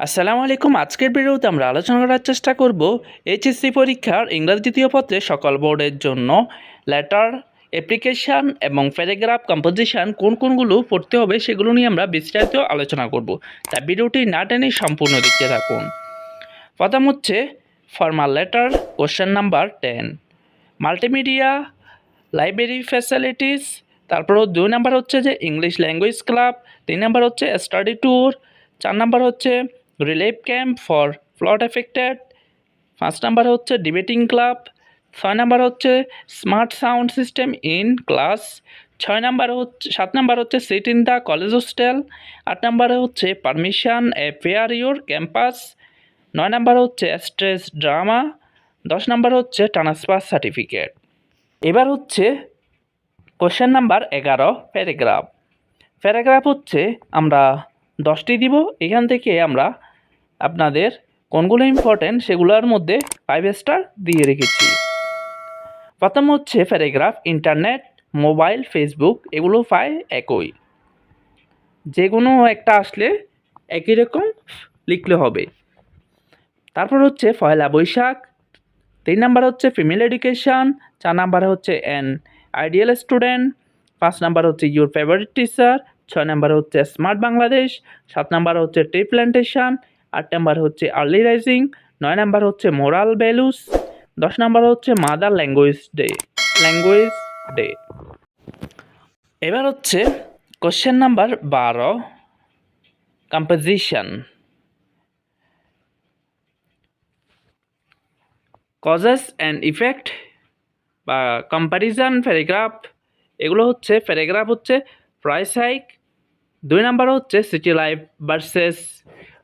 আসসালামু আলাইকুম। আজকের ভিডিওতে আমরা আলোচনা করার চেষ্টা করব এইচএসসি পরীক্ষার ইংরেজি দ্বিতীয় পত্রে সকল বোর্ডের জন্য লেটার, অ্যাপ্লিকেশান এবং প্যারাগ্রাফ কম্পোজিশান কোন কোনগুলো পড়তে হবে সেগুলো নিয়ে আমরা বিস্তারিত আলোচনা করব। তাই ভিডিওটি না টেনে সম্পূর্ণ দেখতে থাকুন। প্রথম হচ্ছে formal letter question number ten multimedia library facilities তারপর দুই নাম্বার হচ্ছে যে ইংলিশ ল্যাঙ্গুয়েজ ক্লাব তিন নাম্বার হচ্ছে স্টাডি ট্যুর চার নাম্বার হচ্ছে relief camp for flood affected. পাঁচ নাম্বার হচ্ছে ডিবেটিং ক্লাব। ছয় নাম্বার হচ্ছে smart sound system in class. ছয় নাম্বার হচ্ছে, সাত নাম্বার হচ্ছে seat in the college hostel. আট নাম্বারে হচ্ছে permission a fair your campus. নয় নাম্বার হচ্ছে স্ট্রেস ড্রামা। দশ নাম্বার হচ্ছে ট্রান্সফার সার্টিফিকেট। এবার হচ্ছে কোশ্চেন নাম্বার এগারো, প্যারাগ্রাফ। প্যারাগ্রাফ হচ্ছে আমরা দশটি দিব, এখান থেকে আমরা আপনাদের কোনগুলো ইম্পর্টেন্ট সেগুলোর মধ্যে ফাইভ স্টার দিয়ে রেখেছি। প্রথম হচ্ছে প্যারাগ্রাফ ইন্টারনেট মোবাইল ফেসবুক এগুলো পায় একই। যে কোনো একটা আসলে একই রকম লিখলে হবে। তারপর হচ্ছে পয়লা বৈশাখ, তিন নাম্বার হচ্ছে ফিমেল এডুকেশন চার নাম্বার হচ্ছে অ্যান আইডিয়াল স্টুডেন্ট পাঁচ নাম্বার হচ্ছে ইউর ফেভারিট টিচার ছয় নাম্বার হচ্ছে স্মার্ট বাংলাদেশ, সাত নাম্বার হচ্ছে টি প্ল্যান্টেশন আট নাম্বার হচ্ছে আর্লি রাইজিং নয় নাম্বার হচ্ছে মোরাল ভ্যালুস দশ নাম্বার হচ্ছে mother language day language day এবার হচ্ছে কোশ্চেন নাম্বার বারো কম্পোজিশন কজেস অ্যান্ড ইফেক্ট বা কম্প্যারিজন প্যারাগ্রাফ এগুলো হচ্ছে প্যারাগ্রাফ হচ্ছে প্রাইস হাইক দুই নাম্বার হচ্ছে city life versus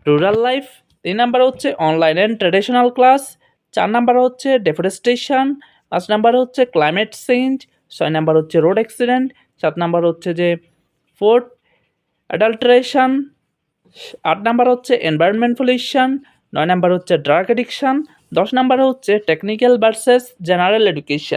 rural life তিন নাম্বার হচ্ছে অনলাইন অ্যান্ড ট্রেডিশনাল ক্লাস চার নাম্বার হচ্ছে ডেফরেস্টেশন পাঁচ নাম্বার হচ্ছে ক্লাইমেট চেঞ্জ ছয় নাম্বার হচ্ছে রোড অ্যাক্সিডেন্ট সাত নাম্বার হচ্ছে যে ফোর্থ অ্যাডাল্টারেশন আট নাম্বার হচ্ছে এনভায়রনমেন্ট পলিউশন নয় নাম্বার হচ্ছে ড্রাগ অ্যাডিকশন দশ নাম্বার হচ্ছে টেকনিক্যাল ভার্সেস জেনারেল এডুকেশন